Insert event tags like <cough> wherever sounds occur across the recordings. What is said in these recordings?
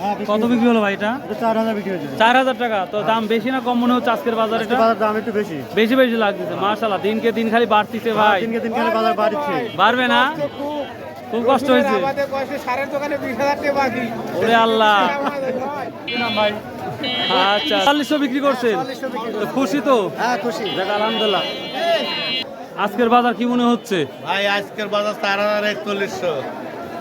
হ্যাঁ, কত বিক্রি হলো ভাই এটা? চার হাজার বিক্রি হয়েছে। চার হাজার টাকা। তো দাম বেশি না কম মনে হচ্ছে আজকের বাজারে দাম একটু বেশি। বেশি বেশি লাগতেছে মাশাল্লাহ দিনকে দিন খালি বাড়তিছে ভাই। দিনকে দিন খালি বাজার বাড়ছে বাড়বে না? খুব কষ্ট হয়েছে। ওরে আল্লাহ। আচ্ছা। চল্লিশশো বিক্রি করছেন? খুশি তো? হ্যাঁ খুশি। আলহামদুলিল্লাহ। আজকের বাজার কি মনে হচ্ছে? ভাই আজকের বাজার চার হাজার একচল্লিশশো।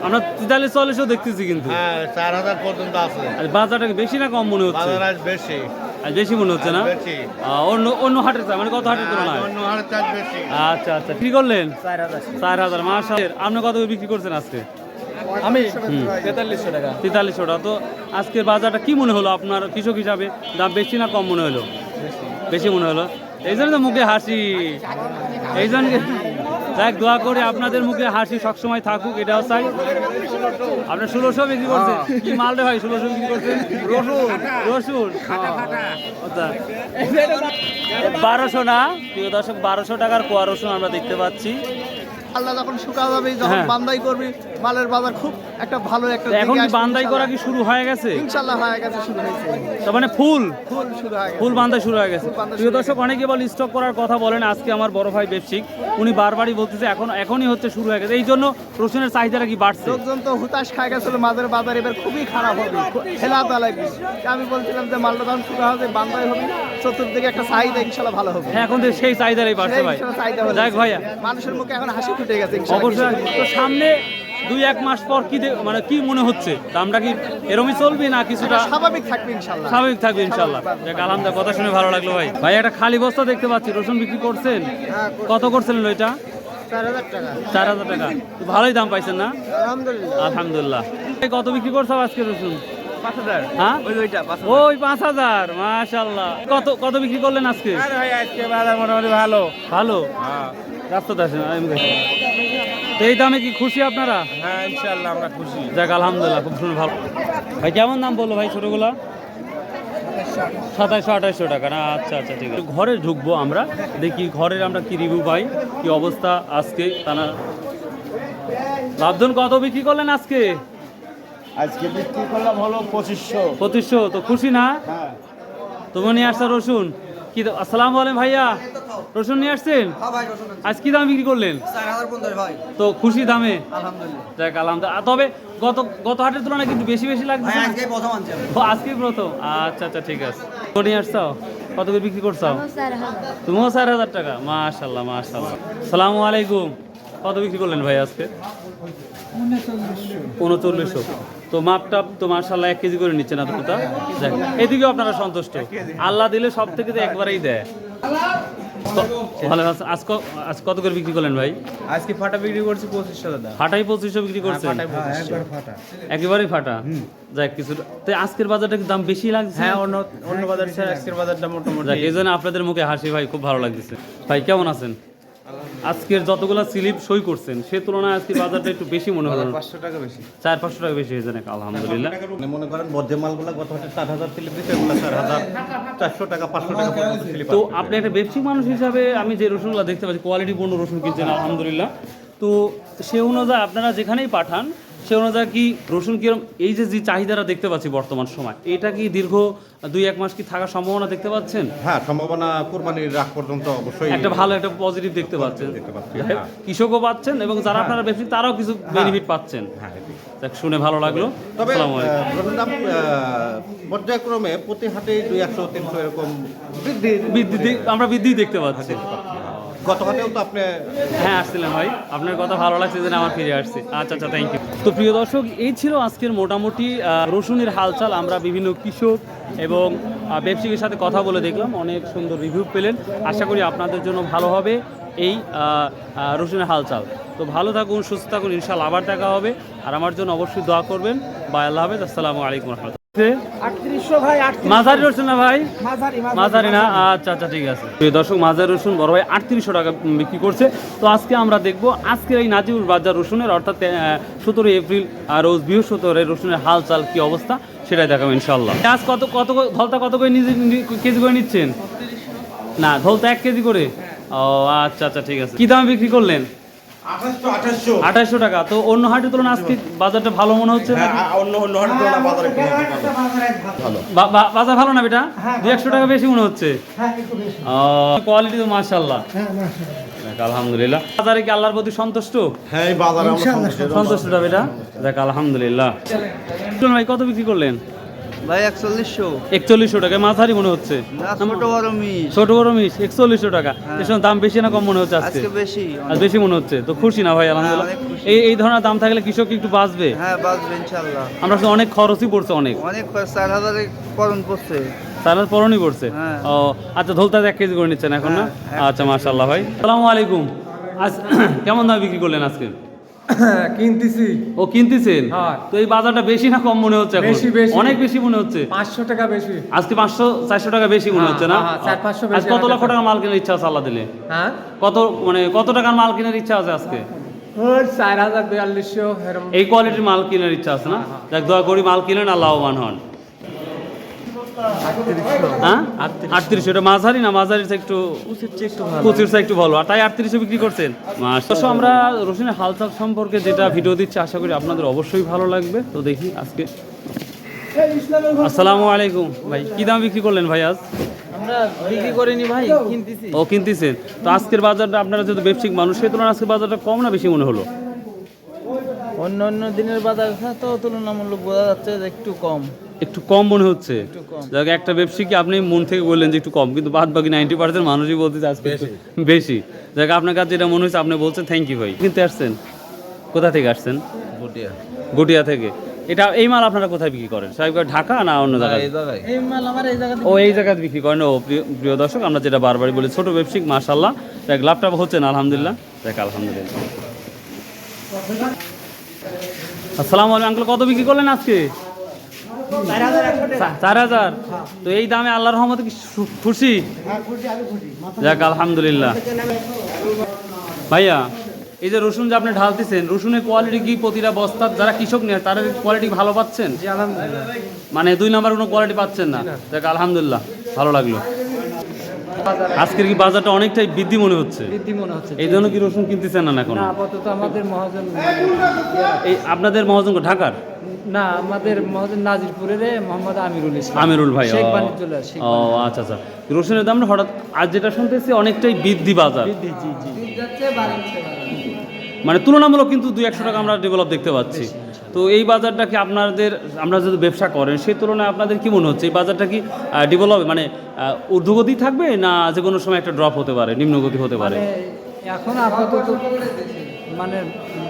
আমরা তেতাল্লিশ চল্লিশও দেখতেছি কিন্তু। হ্যাঁ চার হাজার পর্যন্ত আছে। আর বাজারটা বেশি না কম মনে হচ্ছে? বাজার বেশি। আর বেশি মনে হচ্ছে না? আহ, অন্য অন্য হাটের চেয়ে, মানে কত হাটের আজ তুলনায়? অন্য হাটের চাষ বেশি। আচ্ছা আচ্ছা। কি করলেন? চার হাজার। চার হাজার মাস আপনি কত বিক্রি করছেন আজকে? আমি তেতাল্লিশশো টাকা। তেতাল্লিশশো টাকা। তো আজকের বাজারটা কি মনে হলো আপনার কৃষক হিসাবে? দাম বেশি না কম মনে হলো? বেশি মনে হলো? এই জন্য তো মুখে হাসি। এই জন্য যাক দোয়া করে আপনাদের মুখে হাসি সবসময় থাকুক এটাও চাই আপনার ষোলোশো বিক্রি করছেন? কি মাল রে ভাই ষোলোশো বিক্রি করছেন? রসুন। রসুন? আচ্ছা। বারোশো না? প্রিয় দর্শক বারোশো টাকার কোয়া রসুন আমরা দেখতে পাচ্ছি। আল্লাহ যখন শুকা যাবে যখন হ্যাঁ। বান্দাই করবি মালের বাজার খুব একটা ভালো একটা এখন বান্দাই করা কি শুরু হয়ে গেছে? ইনশাল্লাহ হয়ে গেছে শুরু হয়েছে। তার মানে ফুল? ফুল শুরু হয়ে গেছে। ফুল বান্ধা শুরু হয়ে গেছে। প্রিয় দর্শক অনেকে বলে স্টক করার কথা বলেন আজকে আমার বড় ভাই ব্যবসিক উনি বারবারই বলতেছে এখন এখনই হচ্ছে শুরু হয়ে গেছে। এই জন্য রসুনের চাহিদাটা কি বাড়ছে? লোকজন তো হুতাশ খায় গেছিল মাঝের বাজার এবার খুবই খারাপ হবে। খেলা লাগবে আমি বলছিলাম যে মালটা যখন শুরু হবে বান্দাই হবে চতুর্দিকে একটা চাহিদা ইনশাল্লাহ ভালো হবে। হ্যাঁ এখন তো সেই চাহিদাটাই বাড়ছে ভাই। যাক ভাইয়া। মানুষের মুখে এখন হাসি গেছে ইনশাল্লাহ। অবশ্যই। তো সামনে দুই এক মাস পর কি মানে কি মনে হচ্ছে? দামটা কি এরমই চলবে না কিছুটা? স্বাভাবিক থাকবে ইনশাল্লাহ। স্বাভাবিক থাকবে ইনশাল্লাহ। যাক আলহামদুলিল্লাহ কথা শুনে ভালো লাগল ভাই। ভাই একটা খালি বস্তা দেখতে পাচ্ছি রসুন বিক্রি করছেন। কত করছিলেন ওইটা? চার হাজার টাকা। টাকা। ভালোই দাম পাইছেন না? আলহামদুলিল্লাহ। কত বিক্রি করছ আজকে রসুন? হ্যাঁ? ওই পাঁচ হাজার। কত কত বিক্রি করলেন আজকে? ভাই মোটামুটি ভালো। ভালো? রাস্তাতে আসেন আমি দেখি। তো এই দামে কি খুশি আপনারা? হ্যাঁ ইনশাল্লাহ আমরা খুশি। যাক আলহামদুলিল্লাহ খুব শুনে ভালো। ভাই কেমন দাম বলল ভাই ছোটগুলা? সাতাইশশো আঠাইশশো টাকা না? আচ্ছা আচ্ছা ঠিক আছে। ঘরে ঢুকবো আমরা দেখি ঘরের আমরা কি রিভিউ পাই কি অবস্থা আজকে তারা লাভজন কত বিক্রি করলেন আজকে? আজকে বিক্রি করলাম হলো পঁচিশশো। পঁচিশশো তো খুশি না? হ্যাঁ। তুমি নিয়ে আসছো রসুন। কি আসসালামু আলাইকুম ভাইয়া। রসুন নিয়ে আসছেন? আজ কি দাম বিক্রি করলেন? তো খুশি দামে? আলহামদুলিল্লাহ। যাক আলহামদুলিল্লাহ। তবে গত গত হাটের তুলনায় কিন্তু বেশি বেশি লাগছে আজকে প্রথম আচ্ছা আচ্ছা ঠিক আছে। তো নিয়ে আসছো? কত করে বিক্রি করছ? চার হাজার। তুমিও চার হাজার টাকা? মাশাল্লাহ মাশাল্লাহ সালামু আলাইকুম। কত বিক্রি করলেন ভাই আজকে? উনচল্লিশশো। তো মাপটা তো মাশাল্লাহ এক কেজি করে নিচ্ছে না দুটা দেখ এদিকে আপনারা সন্তুষ্ট। আল্লাহ দিলে সব থেকে তো একবারেই দেয়। ভালো আছে। আজ আজ কত করে বিক্রি করলেন ভাই? আজকে ফাটা বিক্রি করছি পঁচিশশো দাদা। ফাটাই পঁচিশশো বিক্রি করছেন? একেবারেই ফাটা? যাক কিছু তো আজকের বাজারটা দাম বেশি লাগছে? হ্যাঁ অন্য অন্য বাজার আজকের বাজারটা মোটামুটি এই জন্য আপনাদের মুখে হাসি ভাই খুব ভালো লাগছে ভাই কেমন আছেন? আজকের যতগুলো স্লিপ সই করছেন সে তুলনায় আজকে বাজারটা একটু বেশি মনে হয়। পাঁচশো টাকা বেশি। চার পাঁচশো টাকা বেশি হয়েছে নাকি আলহামদুলিল্লাহ। মানে মনে করেন বদ্ধ মালগুলো গত হাতে চার হাজার স্লিপ দিচ্ছে এগুলো চার হাজার চারশো টাকা পাঁচশো টাকা তো আপনি একটা ব্যবসায়িক মানুষ হিসাবে আমি যে রসুনগুলো দেখতে পাচ্ছি কোয়ালিটি পূর্ণ রসুন কিনছেন আলহামদুলিল্লাহ। তো সে অনুযায়ী আপনারা যেখানেই পাঠান সে অনুযায়ী কি রসুন কিরম এই যে যে চাহিদাটা দেখতে পাচ্ছি বর্তমান সময় এটা কি দীর্ঘ দুই এক মাস কি থাকার সম্ভাবনা দেখতে পাচ্ছেন? হ্যাঁ সম্ভাবনা কোরবানির রাখ পর্যন্ত অবশ্যই একটা ভালো একটা পজিটিভ দেখতে পাচ্ছেন। হ্যাঁ। কৃষকও পাচ্ছেন এবং যারা আপনারা বেশি তারাও কিছু বেনিফিট পাচ্ছেন। হ্যাঁ দেখ শুনে ভালো লাগল। তবে পর্যায়ক্রমে প্রতি হাটে দুই একশো তিনশো এরকম বৃদ্ধি আমরা বৃদ্ধি দেখতে পাচ্ছি। গত হাটেও তো আপনি হ্যাঁ আসছিলাম ভাই। আপনার কথা ভালো লাগছে যে আমার ফিরে আসছে। আচ্ছা আচ্ছা থ্যাংক ইউ তো প্রিয় দর্শক, এই ছিল আজকের মোটামুটি রসুনের হালচাল। আমরা বিভিন্ন কৃষক এবং ব্যবসায়ীর সাথে কথা বলে দেখলাম। অনেক সুন্দর রিভিউ পেলেন। আশা করি আপনাদের জন্য ভালো হবে এই রসুনের হালচাল। তো ভালো থাকুন, সুস্থ থাকুন। ইনশাল্লাহ আবার দেখা হবে। আর আমার জন্য অবশ্যই দোয়া করবেন। বা আল্লাহ হাফেজ। আসসালামু আলাইকুম রহমতুল্লাহ। মাঝারি রসুন না ভাই? মাঝারি মাঝারি। না? আচ্ছা আচ্ছা ঠিক আছে। দর্শক মাঝারি রসুন বড় ভাই আটত্রিশশো টাকা বিক্রি করছে। তো আজকে আমরা দেখব আজকের এই নাজিবুল বাজার রসুনের অর্থাৎ সতেরোই এপ্রিল আর রোজ রসুনের হাল চাল কি অবস্থা সেটাই দেখাবো ইনশাল্লাহ আজ কত কত ধলতা কত করে নিজে কেজি করে নিচ্ছেন? না ধলতা এক কেজি করে? ও আচ্ছা আচ্ছা ঠিক আছে। কি দামে বিক্রি করলেন? আঠাশশো টাকা। তো অন্য হাটের তুলনায় আজকে বাজারটা ভালো মনে হচ্ছে? হ্যাঁ অন্য অন্য হাটের তুলনায় বাজারে ভালো। বাজার না বেটা? দু একশো টাকা বেশি মনে হচ্ছে। কোয়ালিটি তো মাশাল্লাহ দেখ আলহামদুলিল্লাহ। বাজারে কি আল্লাহর প্রতি সন্তুষ্ট? হ্যাঁ বাজারে সন্তুষ্ট। সন্তুষ্টটা বেটা? দেখ আলহামদুলিল্লাহ। ভাই কত বিক্রি করলেন? ভাই একচল্লিশশো। একচল্লিশশো টাকা মাঝারি মনে হচ্ছে। ছোট বড় মিস ছোট বড় মিস একচল্লিশশো টাকা। এর দাম বেশি না কম মনে হচ্ছে আজকে? বেশি। আর বেশি মনে হচ্ছে? তো খুশি না ভাই আলহামদুলিল্লাহ। এই এই ধরনের দাম থাকলে কৃষক একটু বাঁচবে। হ্যাঁ বাঁচবে ইনশাল্লাহ আমরা আসলে অনেক খরচই পড়ছে অনেক। অনেক চার হাজারে করণ পড়ছে। সালাদ পরনই পড়ছে? হ্যাঁ। ও আচ্ছা ধলতা এক কেজি করে নিচ্ছেন এখন না? হ্যাঁ, আচ্ছা মাশাল্লাহ ভাই। আসসালামু আলাইকুম। আজ <clears throat> কেমন দাম বিক্রি করলেন আজকে? <coughs> কিনতেছি। ও কিনতেছেন? হ্যাঁ। তো এই বাজারটা বেশি না কম মনে হচ্ছে এখন। অনেক বেশি মনে হচ্ছে? পাঁচশো টাকা বেশি। আজকে টাকা বেশি মনে হ্যাঁ, হচ্ছে না? হ্যাঁ, বেশি কত লক্ষ টাকা মাল কেনার ইচ্ছা আছে আল্লাহ দিলে? হ্যাঁ? কত মানে কত টাকার মাল কেনার ইচ্ছা আছে আজকে? এই কোয়ালিটির মাল কেনার ইচ্ছা আছে না? দেখ দয়া করি মাল কিনেন আর লাভবান হন। হ্যাঁ? আটত্রিশশো এটা মাঝারি না? মাঝারি একটু একটু ভালো। আর তাই আটত্রিশশো বিক্রি করছেন? আমরা রসুনের হালচাল সম্পর্কে যেটা ভিডিও দিচ্ছি আশা করি আপনাদের অবশ্যই ভালো লাগবে। তো দেখি আজকে। আসসালামু আলাইকুম। ভাই কি দাম বিক্রি করলেন ভাই আজ? আমরা বিক্রি করিনি ভাই কিনতেছি। ও কিনতেছেন। তো আজকের বাজারটা আপনারা যেহেতু ব্যবসায়িক মানুষ সেই তুলনায় আজকের বাজারটা কম না বেশি মনে হলো? অন্য অন্য দিনের বাজার তো তুলনামূলক বোঝা যাচ্ছে যে একটু কম। একটু কম মনে হচ্ছে। যাক একটা ব্যবসায়ীকে আপনি মন থেকে বললেন যে একটু কম কিন্তু বাদ বাকি নাইনটি পার্সেন্ট মানুষই বলতে আজকে বেশি। যাক আপনার কাছে যেটা মনে হচ্ছে আপনি বলছেন থ্যাংক ইউ ভাই। কিনতে আসছেন? কোথা থেকে আসছেন? গুটিয়া। থেকে। এটা এই মাল আপনারা কোথায় বিক্রি করেন? সাহেব ঢাকা না অন্য জায়গায়? এই মাল আমার এই জায়গা ও এই জায়গায় বিক্রি করেন। ও প্রিয়- প্রিয় দর্শক আমরা যেটা বারবারই বলি ছোট ব্যবসায়িক মাশাল্লাহ দেখ লাভটা হচ্ছে না আলহামদুলিল্লাহ। দেখ আলহামদুলিল্লাহ। আসসালামু আলাইকুম আঙ্কেল কত বিক্রি করলেন আজকে? চার হাজার তো এই দামে আল্লাহর রহমতে কি খুশি? যাক আলহামদুলিল্লাহ। ভাইয়া এই যে রসুন যে আপনি ঢালতেছেন রসুনের কোয়ালিটি কি প্রতিটা বস্তার যারা কৃষক নেয় তারা কোয়ালিটি ভালো পাচ্ছেন? মানে দুই নাম্বার কোনো কোয়ালিটি পাচ্ছেন না? দেখ আলহামদুলিল্লাহ ভালো লাগল। আজকের কি বাজারটা অনেকটাই বৃদ্ধি মনে হচ্ছে? বৃদ্ধি মনে হচ্ছে এই জন্য কি রসুন কিনতেছেন না এখন? না আপাতত আমাদের মহাজন এই আপনাদের মহাজন ঢাকার? না আমাদের নাজিরপুরের মোহাম্মদ আমিরুল ইসলাম। আমিরুল ভাই শেখ ও। ও আচ্ছা আচ্ছা। রসুনের দাম হঠাৎ আজ যেটা শুনতেছি অনেকটাই বৃদ্ধি বাজার। মানে তুলনামূলক কিন্তু দুই একশো টাকা আমরা ডেভেলপ দেখতে পাচ্ছি। তো এই বাজারটা কি আপনাদের আমরা যদি ব্যবসা করেন সেই তুলনায় আপনাদের কি মনে হচ্ছে? এই বাজারটা কি ডেভেলপ মানে ঊর্ধ্বগতি থাকবে না যে কোনো সময় একটা ড্রপ হতে পারে নিম্নগতি হতে পারে? মানে এখন আপাতত মানে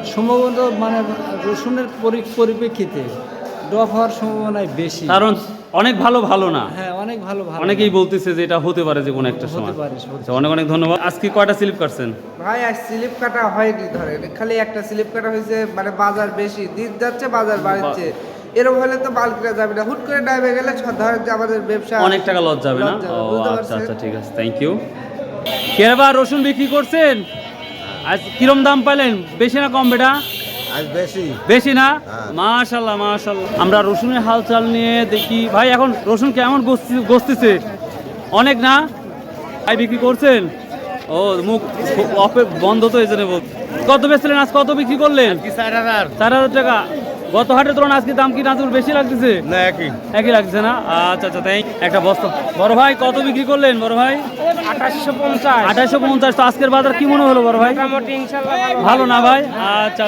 সম্ভবত মানে রসুনের পরিপ্রেক্ষিতে ড্রপ হওয়ার সম্ভাবনাই বেশি। কারণ অনেক ভালো ভালো না। হ্যাঁ অনেক ভালো ভালো অনেকেই বলতেছে যে এটা হতে পারে যে কোনো একটা সময়। আচ্ছা, অনেক অনেক ধন্যবাদ। আজকে কয়টা স্লিপ কাটছেন? ভাই আর স্লিপ কাটা হয়নি ধরে খালি একটা স্লিপ কাটা হয়েছে মানে বাজার বেশি। দিন যাচ্ছে বাজার বাড়ছে। এরকম হলে তো মাল কিনা যাবে না। হুট করে ডাইবে গেলে ছ- ধরেন যে আমাদের ব্যবসা অনেক টাকা লস যাবে না? আচ্ছা পারছেন? আচ্ছা ঠিক আছে। থ্যাংক ইউ কেরবার রসুন বিক্রি করছেন? আজ কিরম দাম পাইলেন? বেশি না কম বেটা? আজ বেশি। বেশি না? মাশাল্লাহ মাশাল্লাহ। আমরা রসুনের হালচাল নিয়ে দেখি। ভাই এখন রসুন কেমন গস্তি- গস্তিছে? অনেক না? ভাই বিক্রি করছেন? ও মুখ অপে বন্ধ তো এই জন্য কত বেচলেন আজ? কত বিক্রি করলেন? চার হাজার। চার হাজার টাকা। গত হাটের তুলনায় আজকে দাম কি নাজুর বেশি লাগতেছে? না একই। একই লাগছে না? আচ্ছা আচ্ছা থ্যাংক একটা বস্তা। বড় ভাই কত বিক্রি করলেন বড় ভাই? আঠাশশো পঞ্চাশ। আঠাশশো পঞ্চাশ। তো আজকের বাজার কি মনে হলো বড় ভাই? ভালো না ভাই? আচ্ছা